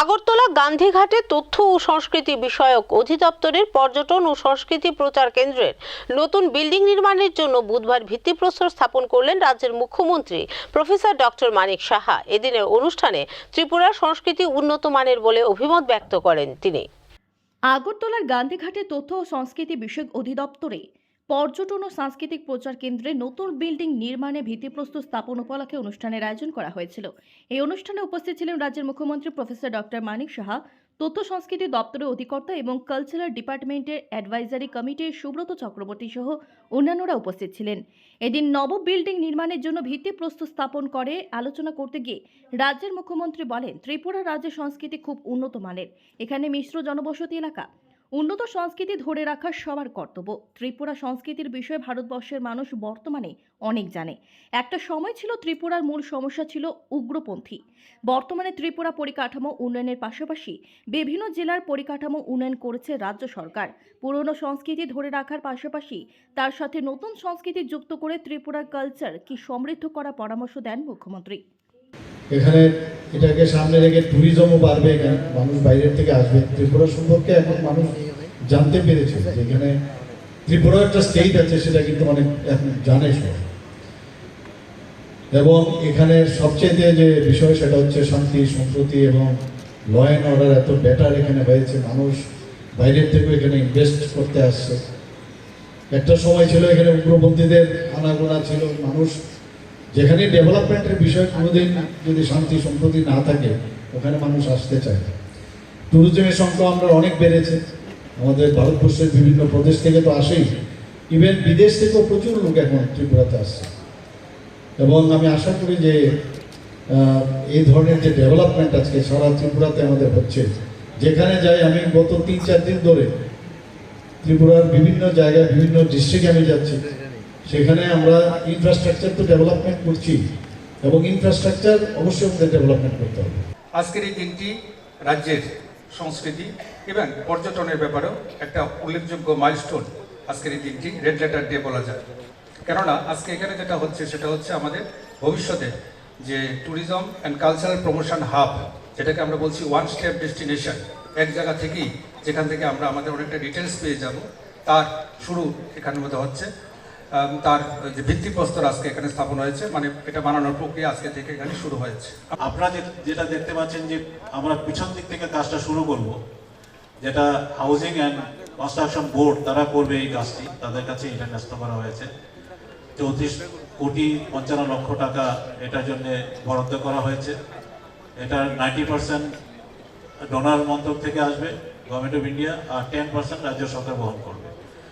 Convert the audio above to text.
আগরতলা গান্ধীঘাটে তথ্য ও সংস্কৃতি বিষয়ক অধিদপ্তরের পর্যটন ও সংস্কৃতি প্রচার কেন্দ্রের নতুন বিল্ডিং নির্মাণের জন্য বুধবার ভিত্তিপ্রস্তর স্থাপন করলেন রাজ্যের মুখ্যমন্ত্রী, প্রফেসর ডক্টর মানিক সাহা। এদিনের অনুষ্ঠানে ত্রিপুরার সংস্কৃতি উন্নত মানের বলে অভিমত ব্যক্ত করেন তিনি। আগরতলার গান্ধীঘাটে তথ্য ও সংস্কৃতি বিষয়ক অধিদপ্তরে পর্যটন ও সাংস্কৃতিক প্রচার কেন্দ্রে নতুন বিল্ডিং নির্মাণে ভিত্তিপ্রস্তর স্থাপন উপলক্ষে অনুষ্ঠানের আয়োজন করা হয়েছিল। এই অনুষ্ঠানে উপস্থিত ছিলেন রাজ্যের মুখ্যমন্ত্রী প্রফেসর ডক্টর মানিক সাহা, তথ্য সংস্কৃতি দপ্তরের অধিকর্তা এবং কালচারাল ডিপার্টমেন্টের অ্যাডভাইজারি কমিটির সুব্রত চক্রবর্তী সহ অন্যান্যরা উপস্থিত ছিলেন। এদিন নব বিল্ডিং নির্মাণের জন্য ভিত্তিপ্রস্তর স্থাপন করে আলোচনা করতে গিয়ে রাজ্যের মুখ্যমন্ত্রী বলেন, ত্রিপুরা রাজ্যের সংস্কৃতি খুব উন্নত মানের। এখানে মিশ্র জনবসতি এলাকা। উন্নত সংস্কৃতি ধরে রাখা সবার কর্তব্য। ত্রিপুরা সংস্কৃতির বিষয়ে ভারতবর্ষের মানুষ বর্তমানে অনেক জানে। একটা সময় ছিল ত্রিপুরার মূল সমস্যা ছিল উগ্রপন্থী। বর্তমানে ত্রিপুরা পরিকাঠামো উন্নয়নের পাশাপাশি বিভিন্ন জেলার পরিকাঠামো উন্নয়ন করেছে রাজ্য সরকার। পুরনো সংস্কৃতি ধরে রাখার পাশাপাশি তার সাথে নতুন সংস্কৃতি যুক্ত করে ত্রিপুরার কালচার কি সমৃদ্ধ করার পরামর্শ দেন মুখ্যমন্ত্রী। এখানে এটাকে সামনে রেখে ট্যুরিজমও বাড়বে এখানে। মানুষ বাইরের থেকে আসবে। ত্রিপুরা সম্পর্কে এখন মানুষ জানতে পেরেছে যে এখানে ত্রিপুরা একটা স্টেট আছে, সেটা কিন্তু অনেক জানে সবাই এবং এখানে সবচেয়ে যে বিষয়, সেটা হচ্ছে শান্তি, সম্প্রতি এবং ল অ্যান্ড অর্ডার এত বেটার এখানে হয়েছে। মানুষ বাইরের থেকেও এখানে ইনভেস্ট করতে আসছে। একটা সময় ছিল এখানে উগ্রপন্থীদের আনাগোনা ছিল। মানুষ যেখানে ডেভেলপমেন্টের বিষয় কোনোদিন যদি শান্তি, সম্প্রতি না থাকে, ওখানে মানুষ আসতে চায়। ট্যুরিজমের সংখ্যা আমরা অনেক বেড়েছে। আমাদের ভারতবর্ষের বিভিন্ন প্রদেশ থেকে তো আসেই। ইভেন বিদেশ থেকেও প্রচুর লোক এখন ত্রিপুরাতে আসছে। এবং আমি আশা করি যে এই ধরনের যে ডেভেলপমেন্ট আজকে সারা ত্রিপুরাতে আমাদের হচ্ছে, যেখানে যাই আমি গত তিন চার দিন ধরে ত্রিপুরার বিভিন্ন জায়গায়, বিভিন্ন ডিস্ট্রিক্টে আমি যাচ্ছি। সেখানে আমরা ইনফ্রাস্ট্রাকচার তো ডেভেলপমেন্ট করছি এবং ইনফ্রাস্ট্রাকচার অবশ্যই আমাদের ডেভেলপমেন্ট করতে হবে। আজকের এই দিনটি রাজ্যের সংস্কৃতি এবং পর্যটনের ব্যাপারেও একটা উল্লেখযোগ্য মাইলস্টোন আজকের এই দিনটি রেড লেটার ডে বলা যায়। কেননা, আজকে এখানে যেটা হচ্ছে, সেটা হচ্ছে আমাদের ভবিষ্যতে যে tourism and cultural promotion hub যেটাকে আমরা বলছি ওয়ান স্টেপ ডেস্টিনেশন এক জায়গা থেকেই যেখান থেকে আমরা আমাদের অনেকটা ডিটেলস পেয়ে যাব, তার শুরু এখানের মধ্যে হচ্ছে। তার যে ভিত্তিপ্রস্তর আজকে এখানে স্থাপন হয়েছে মানে এটা বানানোর প্রক্রিয়া আজকে থেকে এখানে শুরু হয়েছে। আপনারা যেটা দেখতে পাচ্ছেন যে আমরা পিছন দিক থেকে কাজটা শুরু করব, যেটা হাউজিং অ্যান্ড কনস্ট্রাকশন বোর্ড তারা করবে এই কাজটি, তাদের কাছে এটা ন্যস্ত করা হয়েছে। চৌত্রিশ কোটি পঞ্চান্ন লক্ষ টাকা এটার জন্য বরাদ্দ করা হয়েছে। এটা নাইনটি পার্সেন্ট ডোনার মন্ত্রক থেকে আসবে গভর্নমেন্ট অফ ইন্ডিয়া আর টেন পার্সেন্ট রাজ্য সরকার বহন করবে।